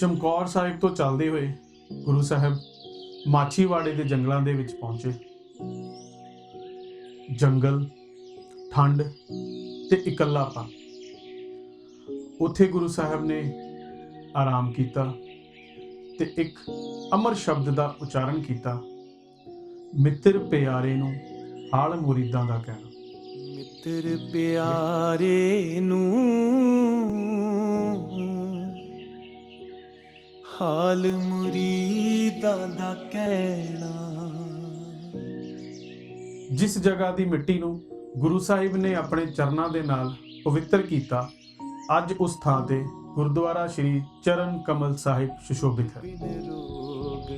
ਚਮਕੌਰ ਸਾਹਿਬ ਤੋਂ ਚੱਲਦੇ ਹੋਏ ਗੁਰੂ ਸਾਹਿਬ ਮਾਛੀਵਾੜੇ ਦੇ ਜੰਗਲਾਂ ਦੇ ਵਿੱਚ ਪਹੁੰਚੇ। ਜੰਗਲ, ਠੰਡ ਤੇ ਇਕੱਲਾਪਨ। ਉੱਥੇ ਗੁਰੂ ਸਾਹਿਬ ਨੇ ਆਰਾਮ ਕੀਤਾ ਤੇ ਇੱਕ ਅਮਰ ਸ਼ਬਦ ਦਾ ਉਚਾਰਨ ਕੀਤਾ, ਮਿੱਤਰ ਪਿਆਰੇ ਨੂੰ ਹਾਲ ਮੁਰੀਦਾਂ ਦਾ ਕਹਿਣਾ। ਮਿੱਤਰ ਪਿਆਰੇ ਨੂੰ ਹਾਲ ਮੁਰੀਦਾਂ ਦਾ ਕਹਿਣਾ। ਜਿਸ ਜਗ੍ਹਾ ਦੀ ਮਿੱਟੀ ਨੂੰ ਗੁਰੂ ਸਾਹਿਬ ਨੇ ਆਪਣੇ ਚਰਨਾਂ ਦੇ ਨਾਲ ਪਵਿੱਤਰ ਕੀਤਾ ਅੱਜ ਉਸ ਥਾਂ ਤੇ ਗੁਰਦੁਆਰਾ ਸ੍ਰੀ ਚਰਨ ਕਮਲ ਸਾਹਿਬ ਸੁਸ਼ੋਭਿਤ ਹੈ। ਬਿਨ ਰੋਗ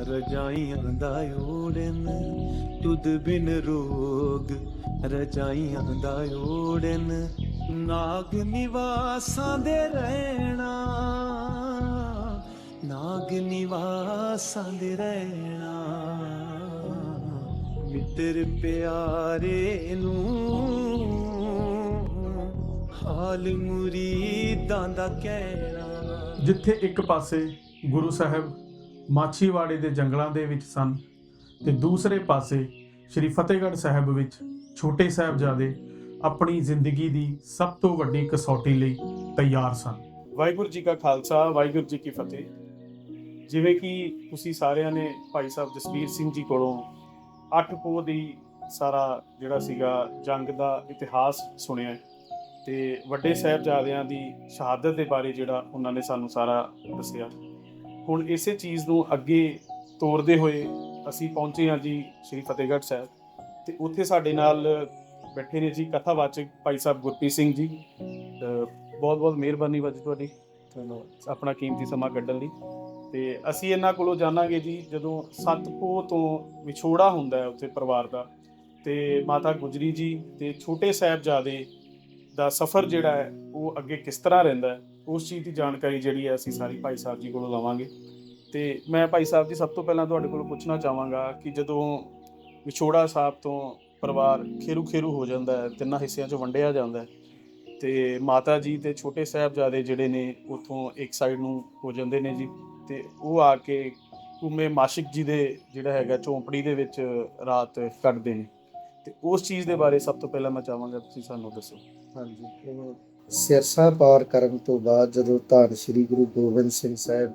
ਰਜਾਈਆਂ ਦਾ ਓੜਨ ਤੁਧ ਬਿਨ ਰੋਗ ਰਜਾਈਆਂ ਦਾ ਓੜਨ। ਨਾਗ ਨਿਵਾਸਾਂ ਦੇ ਰਹਿਣਾ। ਨਾਗ ਨਿਵਾਸਾਂ ਦੇ ਰਹਿਣਾ ਮਿੱਤਰ ਪਿਆਰੇ ਨੂੰ ਹਾਲ ਮੁਰੀਦਾਂ ਦਾ ਕਹਿਣਾ। ਜਿੱਥੇ ਇੱਕ ਪਾਸੇ ਗੁਰੂ ਸਾਹਿਬ ਮਾਛੀਵਾੜੇ ਦੇ ਜੰਗਲਾਂ ਦੇ ਵਿੱਚ ਸਨ ਤੇ ਦੂਸਰੇ ਪਾਸੇ ਸ੍ਰੀ ਫਤਿਹਗੜ੍ਹ ਸਾਹਿਬ ਵਿੱਚ ਛੋਟੇ ਸਾਹਿਬਜ਼ਾਦੇ ਆਪਣੀ ਜ਼ਿੰਦਗੀ ਦੀ ਸਭ ਤੋਂ ਵੱਡੀ ਕਸੌਟੀ ਲਈ ਤਿਆਰ ਸਨ। ਵਾਹਿਗੁਰੂ ਜੀ ਕਾ ਖਾਲਸਾ ਵਾਹਿਗੁਰੂ ਜੀ ਕੀ ਫਤਿਹ। ਜਿਵੇਂ ਕਿ ਤੁਸੀਂ ਸਾਰਿਆਂ ਨੇ ਭਾਈ ਸਾਹਿਬ ਜਸਵੀਰ ਸਿੰਘ ਜੀ ਕੋਲੋਂ ਅੱਠ ਪੋਹ ਦੀ ਸਾਰਾ ਜਿਹੜਾ ਸੀਗਾ ਜੰਗ ਦਾ ਇਤਿਹਾਸ ਸੁਣਿਆ ਹੈ ਤੇ ਵੱਡੇ ਸਾਹਿਬਜ਼ਾਦਿਆਂ ਦੀ ਸ਼ਹਾਦਤ ਦੇ ਬਾਰੇ ਜਿਹੜਾ ਉਹਨਾਂ ਨੇ ਸਾਨੂੰ ਸਾਰਾ ਦੱਸਿਆ। ਹੁਣ ਇਸੇ ਚੀਜ਼ ਨੂੰ ਅੱਗੇ ਤੋਰਦੇ ਹੋਏ ਅਸੀਂ ਪਹੁੰਚੇ ਹਾਂ ਜੀ ਸ੍ਰੀ ਫਤਿਹਗੜ੍ਹ ਸਾਹਿਬ ਤੇ ਉੱਥੇ ਸਾਡੇ ਨਾਲ ਬੈਠੇ ਨੇ ਜੀ ਕਥਾਵਾਚਕ ਭਾਈ ਸਾਹਿਬ ਗੁਰਪ੍ਰੀਤ ਸਿੰਘ ਜੀ। ਬਹੁਤ ਬਹੁਤ ਮਿਹਰਬਾਨੀ ਬਾਜੀ ਤੁਹਾਡੀ। ਧੰਨਵਾਦ। ਆਪਣਾ ਕੀਮਤੀ ਸਮਾਂ ਕੱਢਣ ਲਈ। ਤੇ ਅਸੀਂ ਇਹਨਾਂ ਕੋਲੋਂ ਜਾਣਾਂਗੇ ਜੀ ਜਦੋਂ ਸਤਪੋ ਤੋਂ ਵਿਛੋੜਾ ਹੁੰਦਾ ਹੈ ਉੱਥੇ ਪਰਿਵਾਰ ਦਾ ਤੇ ਮਾਤਾ ਗੁਜਰੀ ਜੀ ਤੇ ਛੋਟੇ ਸਾਹਿਬਜ਼ਾਦੇ ਦਾ ਸਫ਼ਰ ਜਿਹੜਾ ਹੈ, ਉਹ ਅੱਗੇ ਕਿਸ ਤਰ੍ਹਾਂ ਰਹਿੰਦਾ ਹੈ, ਉਸ ਚੀਜ਼ ਦੀ ਜਾਣਕਾਰੀ ਜਿਹੜੀ ਹੈ ਅਸੀਂ ਸਾਰੀ ਭਾਈ ਸਾਹਿਬ ਜੀ ਕੋਲੋਂ ਲਵਾਂਗੇ। ਤੇ ਮੈਂ ਭਾਈ ਸਾਹਿਬ ਜੀ ਸਭ ਤੋਂ ਪਹਿਲਾਂ ਤੁਹਾਡੇ ਕੋਲੋਂ ਪੁੱਛਣਾ ਚਾਹਾਂਗਾ ਕਿ ਜਦੋਂ ਵਿਛੋੜਾ ਸਾਹਿਬ ਤੋਂ ਪਰਿਵਾਰ ਖੇਰੂ ਖੇਰੂ ਹੋ ਜਾਂਦਾ ਹੈ, ਤਿੰਨਾਂ ਹਿੱਸਿਆਂ 'ਚ ਵੰਡਿਆ ਜਾਂਦਾ ਹੈ, ਤੇ ਮਾਤਾ ਜੀ ਤੇ ਛੋਟੇ ਸਾਹਿਬਜ਼ਾਦੇ ਜਿਹੜੇ ਨੇ ਉਥੋਂ ਇੱਕ ਸਾਈਡ ਨੂੰ ਹੋ ਜਾਂਦੇ ਨੇ ਜੀ। ਤੇ ਉਹ ਆ ਕੇ ਕੁਮੇ ਮਾਸ਼ਿਕ ਜੀ ਦੇ ਜਿਹੜਾ ਹੈਗਾ ਝੌਂਪੜੀ ਦੇ ਵਿੱਚ ਰਾਤ ਕੱਟਦੇ ਨੇ। ਤੇ ਉਸ ਚੀਜ਼ ਦੇ ਬਾਰੇ ਸਭ ਤੋਂ ਪਹਿਲਾਂ ਮੈਂ ਚਾਹਾਂਗਾ ਤੁਸੀਂ ਸਾਨੂੰ ਦੱਸੋ। ਹਾਂਜੀ ਸਿਰਸਾ ਪਾਰ ਕਰਨ ਤੋਂ ਬਾਅਦ ਜਦੋਂ ਧੰਨ ਸ੍ਰੀ ਗੁਰੂ ਗੋਬਿੰਦ ਸਿੰਘ ਸਾਹਿਬ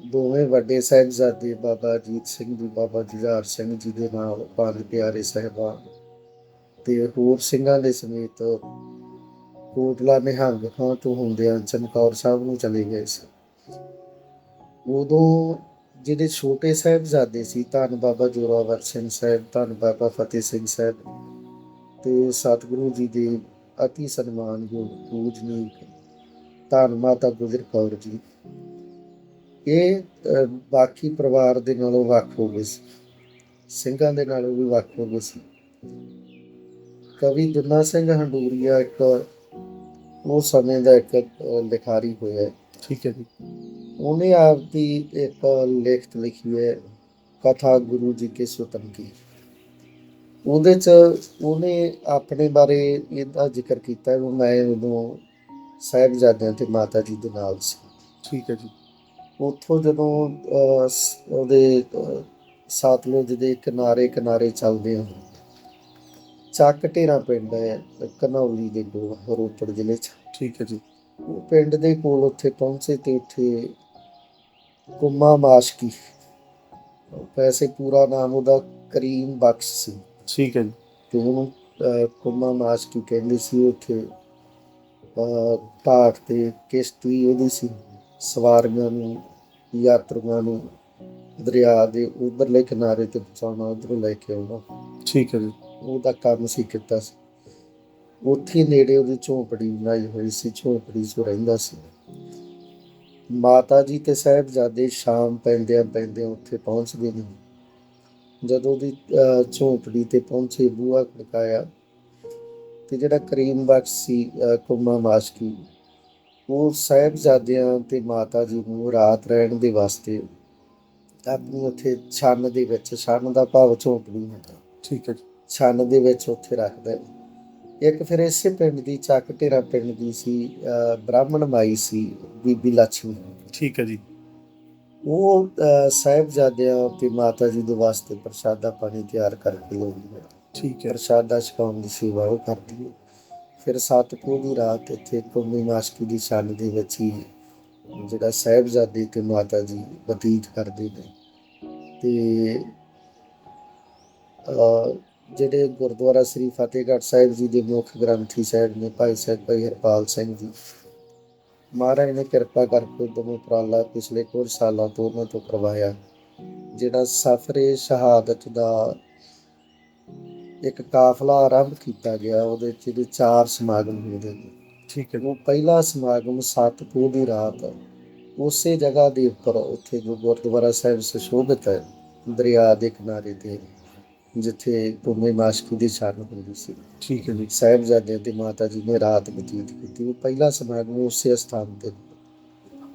ਦੋਵੇਂ ਵੱਡੇ ਸਾਹਿਬਜ਼ਾਦੇ ਬਾਬਾ ਅਜੀਤ ਸਿੰਘ ਜੀ ਬਾਬਾ ਜੁਝਾਰ ਸਿੰਘ ਜੀ ਦੇ ਨਾਲ ਪੰਜ ਪਿਆਰੇ ਸਾਹਿਬਾਨ ਤੇ ਹੋਰ ਸਿੰਘਾਂ ਦੇ ਸਮੇਤ ਕੋਟਲਾ ਨਿਹੰਗ ਖਾਂ ਤੋਂ ਹੁੰਦਿਆਂ ਚਮਕੌਰ ਸਾਹਿਬ ਨੂੰ ਚਲੇ ਗਏ ਸੀ। ਉਦੋਂ ਜਿਹੜੇ ਛੋਟੇ ਸਾਹਿਬਜ਼ਾਦੇ ਸੀ, ਧੰਨ ਬਾਬਾ ਜੋਰਾਵਰ ਸਿੰਘ ਸਾਹਿਬ, ਧੰਨ ਬਾਬਾ ਫਤਿਹ ਸਿੰਘ ਸਾਹਿਬ, ਤੇ ਸਤਿਗੁਰੂ ਜੀ ਦੇ ਅਤੀ ਸਨਮਾਨਯੋਗ ਪੂਜਨੀਕ ਧੰਨ ਮਾਤਾ ਗੁਜਰ ਕੌਰ ਜੀ। ਇਹ ਬਾਕੀ ਪਰਿਵਾਰ ਦੇ ਨਾਲੋਂ ਵੱਖ ਹੋ ਗਏ ਸੀ। ਸਿੰਘਾਂ ਦੇ ਨਾਲੋਂ ਵੀ ਵੱਖ ਹੋ ਗਏ ਸੀ। ਕਵੀ ਦੁੱਲਾ ਸਿੰਘ ਹੰਡੂਰੀਆ ਇੱਕ, ਉਹ ਸਮੇਂ ਦਾ ਇੱਕ ਲਿਖਾਰੀ ਹੋਇਆ। ਠੀਕ ਹੈ ਜੀ। ਉਹਨੇ ਆਪ ਦੀ ਇੱਕ ਲਿਖਤ ਲਿਖੀ ਹੈ ਕਥਾ ਗੁਰੂ ਜੀ ਕੇ ਸੁਤਨ ਕੀ। ਉਹਦੇ ਚ ਉਹਨੇ ਆਪਣੇ ਬਾਰੇ ਇਹਦਾ ਜ਼ਿਕਰ ਕੀਤਾ ਵੀ ਮੈਂ ਉਦੋਂ ਸਾਹਿਬਜ਼ਾਦਿਆਂ ਤੇ ਮਾਤਾ ਜੀ ਦੇ ਨਾਲ ਸੀ। ਠੀਕ ਹੈ ਜੀ। ਉੱਥੋਂ ਜਦੋਂ ਉਹਦੇ ਸਤਲੁਜ ਦੇ ਕਿਨਾਰੇ ਕਿਨਾਰੇ ਚੱਲਦੇ ਹਾਂ ਚੱਕ ਢੇਰਾ ਪਿੰਡ ਹੈ ਕਨੌਲੀ ਦੇ ਕੋਲ ਰੋਪੜ ਜ਼ਿਲ੍ਹੇ 'ਚ। ਠੀਕ ਹੈ ਜੀ। ਉਹ ਪਿੰਡ ਦੇ ਕੋਲ ਉੱਥੇ ਪਹੁੰਚੇ ਤੇ ਉੱਥੇ ਕੁਮਾ ਮਾਸ਼ਕੀ ਵੈਸੇ ਪੂਰਾ ਨਾਮ ਉਹਦਾ ਕਰੀਮ ਬਖਸ਼ ਸੀ। ਠੀਕ ਹੈ ਜੀ। ਤੇ ਉਹਨੂੰ ਕੁਮਾ ਮਾਸ਼ਕੀ ਕਹਿੰਦੇ ਸੀ ਉੱਥੇ ਘਾਟ ਤੇ ਕਿਸ਼ਤੀ ਉਹਦੀ ਸੀ। ਸਵਾਰੀਆਂ ਨੂੰ ਯਾਤਰੀਆਂ ਨੂੰ ਦਰਿਆ ਦੇ ਉਧਰਲੇ ਕਿਨਾਰੇ ਤੇ ਪਹੁੰਚਾਉਣਾ ਉਧਰੋਂ ਲੈ ਕੇ ਆਉਣਾ। ਠੀਕ ਹੈ ਜੀ। ਉਹਦਾ ਕੰਮ ਸੀ ਕੀਤਾ ਸੀ। ਉੱਥੇ ਨੇੜੇ ਉਹਦੀ ਝੋਂਪੜੀ ਬਣਾਈ ਹੋਈ ਸੀ ਝੋਂਪੜੀ 'ਚ ਰਹਿੰਦਾ ਸੀ। ਮਾਤਾ ਜੀ ਤੇ ਸਾਹਿਬਜ਼ਾਦੇ ਸ਼ਾਮ ਪੈਂਦਿਆਂ ਪੈਂਦਿਆਂ ਉੱਥੇ ਪਹੁੰਚਦੇ ਨੇ। ਜਦੋਂ ਦੀ ਝੋਂਪੜੀ ਤੇ ਪਹੁੰਚੇ ਬੂਹਾ ਖੜਕਾਇਆ ਤੇ ਜਿਹੜਾ ਕਰੀਮ ਬਖਸ਼ ਸੀ ਕੁੰਮਾ ਮਾਸ਼ਕੀ ਉਹ ਸਾਹਿਬਜ਼ਾਦਿਆਂ ਤੇ ਮਾਤਾ ਜੀ ਨੂੰ ਰਾਤ ਰਹਿਣ ਦੇ ਵਾਸਤੇ ਆਪਣੀ ਉੱਥੇ ਛੰਨ ਦੇ ਵਿੱਚ ਛੰਨ ਦਾ ਭਾਵ ਝੋਂਪੜੀ ਹੁੰਦਾ। ਠੀਕ ਹੈ ਛੰਨ ਦੇ ਵਿੱਚ ਉੱਥੇ ਰੱਖਦਾ ਇੱਕ ਫਿਰ ਇਸੇ ਪਿੰਡ ਦੀ ਚੱਕ ਢੇਰਾ ਪਿੰਡ ਦੀ ਸੀ ਬ੍ਰਾਹਮਣ ਮਾਈ ਸੀ ਬੀਬੀ ਲక్ష్ਮੀ ਠੀਕ ਹੈ ਜੀ। ਉਹ ਸਾਹਿਬਜ਼ਾਦਿਆਂ ਤੇ ਮਾਤਾ ਜੀ ਦੇ ਵਾਸਤੇ ਪ੍ਰਸ਼ਾਦਾ ਪਾਣੀ ਤਿਆਰ ਕਰਕੇ ਲਿਆਉਂਦੀ ਹੈ। ਠੀਕ ਹੈ। ਪ੍ਰਸ਼ਾਦਾ ਛਕਾਉਣ ਦੀ ਸੇਵਾ ਉਹ ਕਰਦੀ ਹੈ। ਫਿਰ ਸਤਪੁਰ ਦੀ ਰਾਤ ਇੱਥੇ ਕੁੰਮੀ ਮਾਸਕੀ ਦੀ ਛੰਨ ਦੇ ਵਿੱਚ ਹੀ ਜਿਹੜਾ ਸਾਹਿਬਜ਼ਾਦੇ ਤੇ ਮਾਤਾ ਜੀ ਬਤੀਤ ਕਰਦੇ ਨੇ। ਤੇ ਜਿਹੜੇ ਗੁਰਦੁਆਰਾ ਸ੍ਰੀ ਫਤਿਹਗੜ੍ਹ ਸਾਹਿਬ ਜੀ ਦੇ ਮੁੱਖ ਗ੍ਰੰਥੀ ਸਾਹਿਬ ਨੇ ਭਾਈ ਸਾਹਿਬ ਭਾਈ ਹਰਪਾਲ ਸਿੰਘ ਜੀ ਮਹਾਰਾਜ ਨੇ ਕਿਰਪਾ ਕਰਕੇ ਦੋਵੇਂ ਉਪਰਾਲਾ ਪਿਛਲੇ ਕੁਝ ਸਾਲਾਂ ਤੋਂ ਉਹਨਾਂ ਤੋਂ ਕਰਵਾਇਆ ਜਿਹੜਾ ਸਫਰੇ ਸ਼ਹਾਦਤ ਦਾ ਇੱਕ ਕਾਫਲਾ ਆਰੰਭ ਕੀਤਾ ਗਿਆ ਉਹਦੇ ਚ ਇਹਦੇ ਚਾਰ ਸਮਾਗਮ ਹੁੰਦੇ ਨੇ। ਠੀਕ ਹੈ ਉਹ ਪਹਿਲਾ ਸਮਾਗਮ ਸਤਪੂਰ ਦੀ ਰਾਤ ਉਸੇ ਜਗ੍ਹਾ ਦੇ ਉੱਪਰ ਉੱਥੇ ਜੋ ਗੁਰਦੁਆਰਾ ਸਾਹਿਬ ਸੁਸ਼ੋਭਿਤ ਹੈ ਦਰਿਆ ਦੇ ਕਿਨਾਰੇ ਤੇ। ਜਿੱਥੇ ਭੂਮੀ ਮਾਸ਼ਕੀ ਦੀ ਛਾਨ ਹੁੰਦੀ ਸੀ। ਠੀਕ ਹੈ ਜੀ। ਸਾਹਿਬਜ਼ਾਦੇ ਤੇ ਮਾਤਾ ਜੀ ਨੇ ਰਾਤ ਬਤੀਤ ਕੀਤੀ। ਉਹ ਪਹਿਲਾ ਸਮਾਗਮ ਉਸੇ ਸਥਾਨ ਤੇ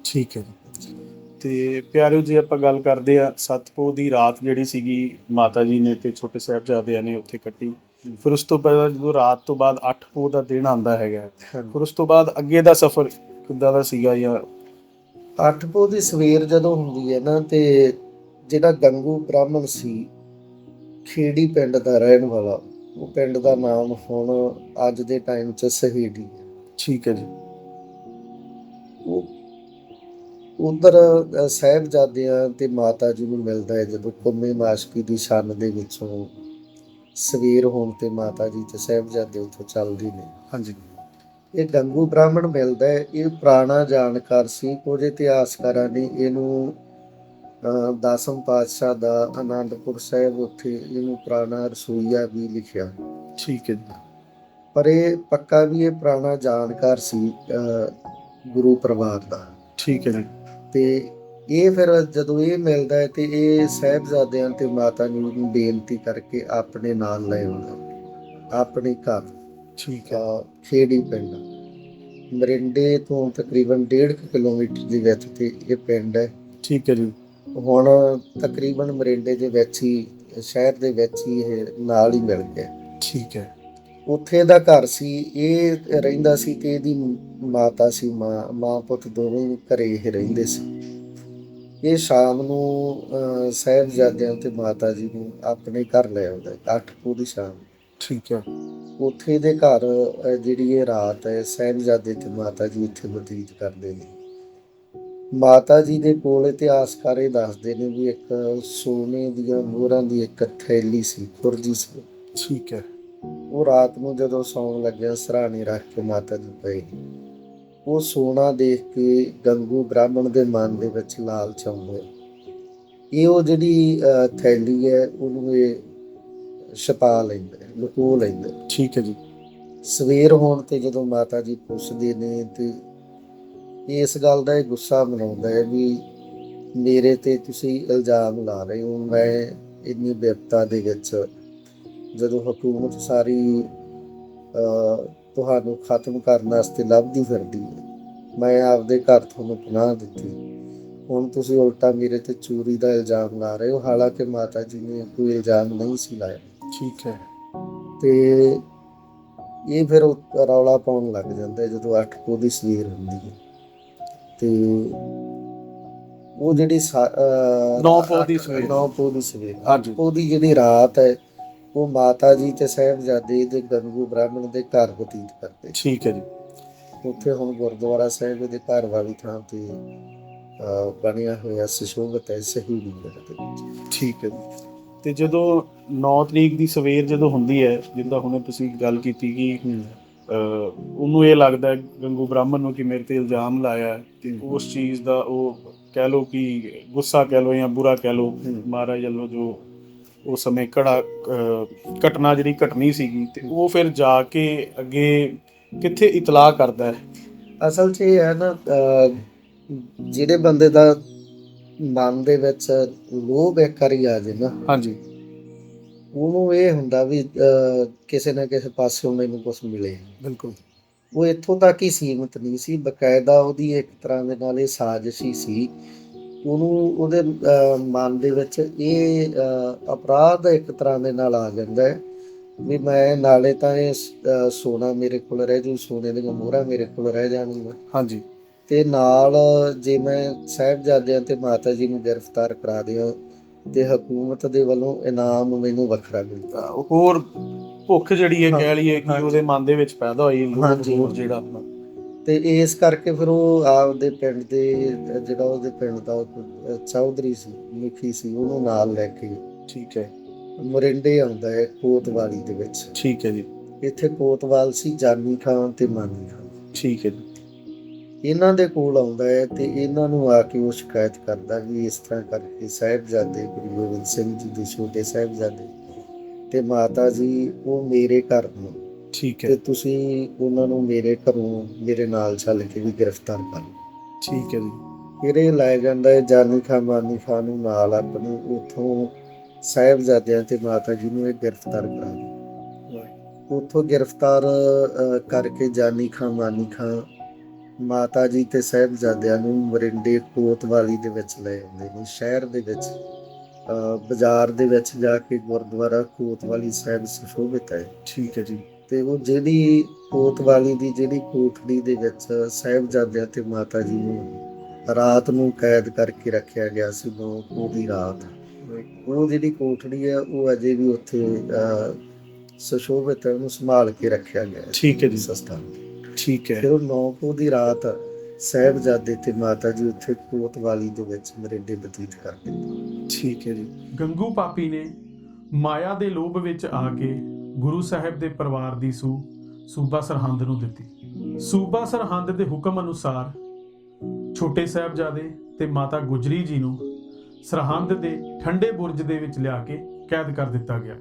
ਠੀਕ ਹੈ ਜੀ। ਤੇ ਪਿਆਰਿਓ ਜੀ ਆਪਾਂ ਗੱਲ ਕਰਦੇ ਆ ਸਤਪੋ ਦੀ ਰਾਤ ਜਿਹੜੀ ਸੀਗੀ ਮਾਤਾ ਜੀ ਨੇ ਤੇ ਛੋਟੇ ਸਾਹਿਬਜ਼ਾਦਿਆਂ ਨੇ ਉੱਥੇ ਕੱਟੀ। ਫਿਰ ਉਸ ਤੋਂ ਬਾਅਦ ਜਦੋਂ ਰਾਤ ਤੋਂ ਬਾਅਦ 8 ਪੋ ਦਾ ਦਿਨ ਆਂਦਾ ਹੈਗਾ ਫਿਰ ਉਸ ਤੋਂ ਬਾਅਦ ਅੱਗੇ ਦਾ ਸਫ਼ਰ ਕਿੱਦਾਂ ਦਾ ਸੀਗਾ ਜਾਂ? ਅੱਠਪੋ ਦੀ ਸਵੇਰ ਜਦੋਂ ਹੁੰਦੀ ਹੈ ਨਾ ਤੇ ਜਿਹੜਾ ਗੰਗੂ ਬ੍ਰਾਹਮਣ ਸੀ ਖੇੜੀ ਪਿੰਡ ਦਾ ਰਹਿਣ ਵਾਲਾ। ਉਹ ਪਿੰਡ ਦਾ ਨਾਮ ਹੁਣ ਅੱਜ ਦੇ ਟਾਈਮ 'ਚ ਸਹੀੜੀ ਹੈ। ਠੀਕ ਹੈ ਜੀ। ਉਹ ਉਧਰ ਸਾਹਿਬਜ਼ਾਦਿਆਂ ਤੇ ਮਾਤਾ ਜੀ ਨੂੰ ਮਿਲਦਾ ਹੈ ਜਦੋਂ ਕੁੰਮੇ ਮਾਸ਼ਕੀ ਦੀ ਛੰਨ ਦੇ ਵਿੱਚੋਂ ਸਵੇਰ ਹੋਣ ਤੇ ਮਾਤਾ ਜੀ ਤੇ ਸਾਹਿਬਜ਼ਾਦੇ ਉੱਥੋਂ ਚੱਲਦੇ ਨੇ। ਹਾਂਜੀ। ਇਹ ਗੰਗੂ ਬ੍ਰਾਹਮਣ ਮਿਲਦਾ ਹੈ। ਇਹ ਪੁਰਾਣਾ ਜਾਣਕਾਰ ਸੀ ਕੁਝ ਇਤਿਹਾਸਕਾਰਾਂ ਨੇ ਇਹਨੂੰ ਦਸਮ ਪਾਤਸ਼ਾਹ ਦਾ ਆਨੰਦਪੁਰ ਸਾਹਿਬ ਉੱਥੇ ਇਹਨੂੰ ਪੁਰਾਣਾ ਰਸੋਈਆ ਵੀ ਲਿਖਿਆ। ਠੀਕ ਹੈ ਜੀ। ਪਰ ਇਹ ਪੱਕਾ ਵੀ ਇਹ ਪੁਰਾਣਾ ਜਾਣਕਾਰ ਸੀ ਗੁਰੂ ਪਰਿਵਾਰ ਦਾ। ਠੀਕ ਹੈ ਜੀ। ਤੇ ਇਹ ਫਿਰ ਜਦੋਂ ਇਹ ਮਿਲਦਾ ਹੈ ਤੇ ਇਹ ਸਾਹਿਬਜ਼ਾਦਿਆਂ ਤੇ ਮਾਤਾ ਜੀ ਨੂੰ ਬੇਨਤੀ ਕਰਕੇ ਆਪਣੇ ਨਾਲ ਲੈ ਆਉਂਦਾ। ਆਪਣੇ ਘਰ। ਠੀਕ ਹੈ। ਖੇੜੀ ਪਿੰਡ। ਮਰਿੰਡੇ ਤੋਂ ਤਕਰੀਬਨ 1.5 ਕਿਲੋਮੀਟਰ ਦੀ ਵਿੱਚ ਤੇ ਇਹ ਪਿੰਡ ਹੈ। ਠੀਕ ਹੈ ਜੀ। ਹੁਣ ਤਕਰੀਬਨ ਮਰਿੰਡੇ ਦੇ ਵਿੱਚ ਹੀ ਸ਼ਹਿਰ ਦੇ ਵਿੱਚ ਹੀ ਇਹ ਨਾਲ ਹੀ ਮਿਲ ਗਿਆ। ਠੀਕ ਹੈ। ਉੱਥੇ ਦਾ ਘਰ ਸੀ ਇਹ ਰਹਿੰਦਾ ਸੀ ਤੇ ਇਹਦੀ ਮਾਤਾ ਸੀ ਮਾਂ ਮਾਂ ਪੁੱਤ ਦੋਵੇਂ ਘਰੇ ਹੀ ਰਹਿੰਦੇ ਸੀ। ਇਹ ਸ਼ਾਮ ਨੂੰ ਸਾਹਿਬਜ਼ਾਦਿਆਂ ਤੇ ਮਾਤਾ ਜੀ ਨੂੰ ਆਪਣੇ ਘਰ ਲੈ ਆਉਂਦਾ ਹੈ, ਅੱਠ ਪੂਰੀ ਸ਼ਾਮ। ਠੀਕ ਹੈ। ਉੱਥੇ ਦੇ ਘਰ ਜਿਹੜੀ ਇਹ ਰਾਤ ਹੈ ਸਾਹਿਬਜ਼ਾਦੇ ਤੇ ਮਾਤਾ ਜੀ ਇੱਥੇ ਬਤੀਤ ਕਰਦੇ ਨੇ। ਮਾਤਾ ਜੀ ਦੇ ਕੋਲ ਇਤਿਹਾਸਕਾਰ ਇਹ ਦੱਸਦੇ ਨੇ ਵੀ ਇੱਕ ਸੋਨੇ ਦੀਆਂ ਮੋਹਰਾਂ ਦੀ ਇੱਕ ਥੈਲੀ ਸੀ ਖੁਰਜੀ ਸੀ ਠੀਕ ਹੈ ਉਹ ਰਾਤ ਨੂੰ ਜਦੋਂ ਸੌਣ ਲੱਗਿਆ ਸਰਾਣੇ ਰੱਖ ਕੇ ਮਾਤਾ ਜੀ ਪਏ ਉਹ ਸੋਨਾ ਦੇਖ ਕੇ ਗੰਗੂ ਬ੍ਰਾਹਮਣ ਦੇ ਮਨ ਦੇ ਵਿੱਚ ਲਾਲਚ ਆਉਂਦਾ। ਇਹ ਉਹ ਜਿਹੜੀ ਥੈਲੀ ਹੈ ਉਹਨੂੰ ਇਹ ਛਪਾ ਲੈਂਦਾ ਲੁਕੋ ਲੈਂਦਾ। ਠੀਕ ਹੈ ਜੀ ਸਵੇਰ ਹੋਣ ਤੇ ਜਦੋਂ ਮਾਤਾ ਜੀ ਪੁੱਛਦੇ ਨੇ ਤੇ ਇਸ ਗੱਲ ਦਾ ਇਹ ਗੁੱਸਾ ਮਨਾਉਂਦਾ ਹੈ ਵੀ ਮੇਰੇ ਤੇ ਤੁਸੀਂ ਇਲਜ਼ਾਮ ਲਾ ਰਹੇ ਹੋ ਮੈਂ ਇੰਨੀ ਬਿਪਤਾ ਦੇ ਵਿੱਚ ਜਦੋਂ ਹਕੂਮਤ ਸਾਰੀ ਤੁਹਾਨੂੰ ਖਤਮ ਕਰਨ ਵਾਸਤੇ ਲੱਭਦੀ ਫਿਰਦੀ ਹੈ ਮੈਂ ਆਪਦੇ ਘਰ ਤੁਹਾਨੂੰ ਪਨਾਹ ਦਿੱਤੀ। ਹੁਣ ਤੁਸੀਂ ਉਲਟਾ ਮੇਰੇ ਤੇ ਚੋਰੀ ਦਾ ਇਲਜ਼ਾਮ ਲਾ ਰਹੇ ਹੋ ਹਾਲਾਂਕਿ ਮਾਤਾ ਜੀ ਨੇ ਕੋਈ ਇਲਜ਼ਾਮ ਨਹੀਂ ਸੀ ਲਾਇਆ। ਠੀਕ ਹੈ। ਤੇ ਇਹ ਫਿਰ ਰੌਲਾ ਪਾਉਣ ਲੱਗ ਜਾਂਦਾ ਜਦੋਂ 8 ਕੋ ਦੀ ਸਵੇਰ ਹੁੰਦੀ ਹੈ। ਤੇ ਉਹ ਜਿਹੜੀ ਸਾ- ਅਹ, ਨੌ ਪੋਹ ਦੀ ਸਵੇਰ। ਨੌ ਪੋਹ ਦੀ ਸਵੇਰ। ਹਾਂਜੀ। ਉਹ ਦੀ ਜਿਹੜੀ ਰਾਤ ਹੈ ਉਹ ਮਾਤਾ ਜੀ ਤੇ ਸਾਹਿਬਜ਼ਾਦੇ ਦੇ ਗੰਗੂ ਬ੍ਰਾਹਮਣ ਦੇ ਘਰ ਬਤੀਤ ਕਰਦੇ। ਠੀਕ ਹੈ ਜੀ। ਉੱਥੇ ਹੁਣ ਗੁਰਦੁਆਰਾ ਸਾਹਿਬ ਦੇ ਘਰ ਵਾਲੀ ਥਾਂ ਤੇ ਬਣਿਆ ਹੋਇਆ ਸੁਸ਼ੋਭਿਤ ਹੈ ਸਹੀ ਨੰਬਰ ਦੇ ਵਿੱਚ। ਠੀਕ ਹੈ ਤੇ ਜਦੋਂ 9 ਤਰੀਕ ਦੀ ਸਵੇਰ ਜਦੋਂ ਹੁੰਦੀ ਹੈ ਜਿੱਦਾਂ ਹੁਣੇ ਤੁਸੀਂ ਗੱਲ ਕੀਤੀ ਕਿ ਉਹਨੂੰ ਇਹ ਲੱਗਦਾ ਹੈ ਗੰਗੂ ਬ੍ਰਾਹਮਣ ਨੂੰ ਕਿ ਮੇਰੇ ਤੇ ਇਲਜ਼ਾਮ ਲਾਇਆ ਤੇ ਉਸ ਚੀਜ਼ ਦਾ ਉਹ ਕਹਿ ਲੋ ਕਿ ਗੁੱਸਾ ਕਹਿ ਲੋ ਜਾਂ ਬੁਰਾ ਕਹਿ ਲੋ। ਮਹਾਰਾਜ ਵੱਲੋਂ ਜੋ ਉਸ ਸਮੇਂ ਅਹ, ਘਟਨਾ ਜਿਹੜੀ ਘਟਨੀ ਸੀਗੀ ਤੇ ਉਹ ਫਿਰ ਜਾ ਕੇ ਅੱਗੇ ਕਿੱਥੇ ਇਤਲਾਹ ਕਰਦਾ ਹੈ? ਅਸਲ 'ਚ ਇਹ ਹੈ ਨਾ ਜਿਹੜੇ ਬੰਦੇ ਦਾ ਮਨ ਦੇ ਵਿੱਚ ਲੋਭ ਇੱਕ ਵਾਰੀ ਆ ਜੇ ਨਾ ਹਾਂਜੀ। ਉਹਨੂੰ ਇਹ ਹੁੰਦਾ ਵੀ ਅਹ, ਕਿਸੇ ਨਾ ਕਿਸੇ ਪਾਸਿਓਂ ਮੈਨੂੰ ਕੁਝ ਮਿਲੇ। ਬਿਲਕੁਲ। ਉਹ ਇੱਥੋਂ ਤੱਕ ਹੀ ਸੀਮਤ ਨਹੀਂ ਸੀ। ਬਕਾਇਦਾ ਉਹਦੀ ਇੱਕ ਤਰ੍ਹਾਂ ਦੇ ਨਾਲ ਇਹ ਸਾਜ਼ਿਸ਼ ਹੀ ਸੀ। ਉਹਨੂੰ ਉਹਦੇ ਅਹ, ਮਨ ਦੇ ਵਿੱਚ ਇਹ ਅਹ, ਅਪਰਾਧ ਇੱਕ ਤਰ੍ਹਾਂ ਦੇ ਨਾਲ ਆ ਜਾਂਦਾ ਹੈ ਵੀ ਮੈਂ ਨਾਲੇ ਤਾਂ ਇਹ ਅਹ, ਸੋਨਾ ਮੇਰੇ ਕੋਲ ਰਹਿ ਜੂ ਸੋਨੇ ਦੀਆਂ ਮੋਹਰਾਂ ਮੇਰੇ ਕੋਲ ਰਹਿ ਜਾਣਗੀਆਂ। ਹਾਂਜੀ। ਤੇ ਨਾਲ ਜੇ ਮੈਂ ਸਾਹਿਬਜ਼ਾਦਿਆਂ ਤੇ ਮਾਤਾ ਜੀ ਨੂੰ ਗ੍ਰਿਫਤਾਰ ਕਰਾ ਦਿਆਂ ਤੇ ਹਕੂਮਤ ਦੇ ਵੱਲੋਂ ਇਨਾਮ ਮੈਨੂੰ ਵੱਖਰਾ ਮਿਲਦਾ। ਹੋਰ ਭੁੱਖ ਜਿਹੜੀ ਹੈ ਕਹਿ ਲਈਏ ਕਿ। ਉਹਦੇ ਮਨ ਦੇ ਵਿੱਚ ਪੈਦਾ ਹੋਈ। ਹੋਰ ਜਿਹੜਾ ਆਪਣਾ। ਤੇ ਇਸ ਕਰਕੇ ਫਿਰ ਉਹ ਆਪਦੇ ਪਿੰਡ ਦੇ ਜਿਹੜਾ ਉਹਦੇ ਪਿੰਡ ਦਾ ਚੌਧਰੀ ਸੀ ਮੁਖੀ ਸੀ ਉਹਨੂੰ ਨਾਲ ਲੈ ਕੇ ਠੀਕ ਹੈ। ਮਰਿੰਡੇ ਆਉਂਦਾ ਹੈ ਕੋਤਵਾਲੀ ਦੇ ਵਿੱਚ। ਠੀਕ ਹੈ ਜੀ। ਇੱਥੇ ਕੋਤਵਾਲ ਸੀ ਜਾਨੀ ਖਾਨ ਤੇ ਮਾਨੀ ਖਾਨ। ਠੀਕ ਹੈ ਜੀ। ਇਹਨਾਂ ਦੇ ਕੋਲ ਆਉਂਦਾ ਹੈ ਤੇ ਇਹਨਾਂ ਨੂੰ ਆ ਕੇ ਉਹ ਸ਼ਿਕਾਇਤ ਕਰਦਾ ਵੀ ਇਸ ਤਰ੍ਹਾਂ ਕਰਕੇ ਸਾਹਿਬਜ਼ਾਦੇ ਗੁਰੂ ਗੋਬਿੰਦ ਸਿੰਘ ਜੀ ਦੇ ਛੋਟੇ ਸਾਹਿਬਜ਼ਾਦੇ ਤੇ ਮਾਤਾ ਜੀ ਉਹ ਮੇਰੇ ਘਰ ਨੂੰ। ਠੀਕ ਤੇ ਤੁਸੀਂ ਉਹਨਾਂ ਨੂੰ ਮੇਰੇ ਘਰੋਂ ਮੇਰੇ ਨਾਲ ਚੱਲ ਕੇ ਵੀ ਗ੍ਰਿਫਤਾਰ ਕਰ ਲਓ। ਠੀਕ ਹੈ ਜੀ। ਫਿਰ ਇਹ ਲੈ ਜਾਂਦਾ ਹੈ ਜਾਨੀ ਖਾਨ ਮਾਨੀ ਖਾਨ ਨੂੰ ਨਾਲ ਆਪਣੇ ਉਥੋਂ ਸਾਹਿਬਜ਼ਾਦਿਆਂ ਤੇ ਮਾਤਾ ਜੀ ਨੂੰ ਇਹ ਗ੍ਰਿਫਤਾਰ ਕਰਾ ਦਿੰਦਾ ਉਥੋਂ ਗ੍ਰਿਫਤਾਰ ਕਰਕੇ ਜਾਨੀ ਖਾਨ ਮਾਨੀ ਖਾਨ ਮਾਤਾ ਜੀ ਤੇ ਸਾਹਿਬਜ਼ਾਦਿਆਂ ਨੂੰ ਮਰਿੰਡੇ ਕੋਤਵਾਲੀ ਦੇ ਵਿੱਚ ਲੈ ਆਉਂਦੇ ਨੇ ਸ਼ਹਿਰ ਦੇ ਵਿੱਚ ਬਾਜ਼ਾਰ ਦੇ ਵਿੱਚ ਜਾ ਕੇ ਗੁਰਦੁਆਰਾ ਕੋਤਵਾਲੀ ਸਾਹਿਬ ਸੁਸ਼ੋਭਿਤ ਹੈ। ਠੀਕ ਹੈ ਜੀ। ਤੇ ਉਹ ਜਿਹੜੀ ਕੋਤਵਾਲੀ ਦੀ ਜਿਹੜੀ ਕੋਠੜੀ ਦੇ ਵਿੱਚ ਸਾਹਿਬਜ਼ਾਦਿਆਂ ਤੇ ਮਾਤਾ ਜੀ ਨੂੰ ਰਾਤ ਨੂੰ ਕੈਦ ਕਰਕੇ ਰੱਖਿਆ ਗਿਆ ਸੀ ਦੀ ਰਾਤ। ਉਹ ਜਿਹੜੀ ਕੋਠੜੀ ਹੈ ਉਹ ਅਜੇ ਵੀ ਉੱਥੇ ਸੁਸ਼ੋਭਿਤ ਹੈ ਉਹਨੂੰ ਸੰਭਾਲ ਕੇ ਰੱਖਿਆ ਗਿਆ ਠੀਕ ਹੈ ਜੀ। ਸਸਤਾ ਠੀਕ ਹੈ। ਫਿਰ ਉਹ ਨੌ ਦੀ ਰਾਤ ਸਾਹਿਬਜ਼ਾਦੇ ਤੇ ਮਾਤਾ ਜੀ ਉੱਥੇ ਕੋਤਵਾਲੀ ਦੇ ਵਿੱਚ ਮਰਿੰਡੇ ਬਤੀਤ ਕਰਦੇ। ਠੀਕ ਹੈ ਜੀ। ਗੰਗੂ ਪਾਪੀ ਨੇ ਮਾਇਆ ਦੇ ਲੋਭ ਵਿੱਚ ਆ ਕੇ ਗੁਰੂ ਸਾਹਿਬ ਦੇ ਪਰਿਵਾਰ ਦੀ ਸੂ ਸੂਬਾ ਸਰਹੰਦ ਨੂੰ ਦਿੱਤੀ। ਸੂਬਾ ਸਰਹੰਦ ਦੇ ਹੁਕਮ ਅਨੁਸਾਰ ਛੋਟੇ ਸਾਹਿਬਜ਼ਾਦੇ ਤੇ ਮਾਤਾ ਗੁਜਰੀ ਜੀ ਨੂੰ ਸਰਹੰਦ ਦੇ ਠੰਡੇ ਬੁਰਜ ਦੇ ਵਿੱਚ ਲਿਆ ਕੇ ਕੈਦ ਕਰ ਦਿੱਤਾ ਗਿਆ।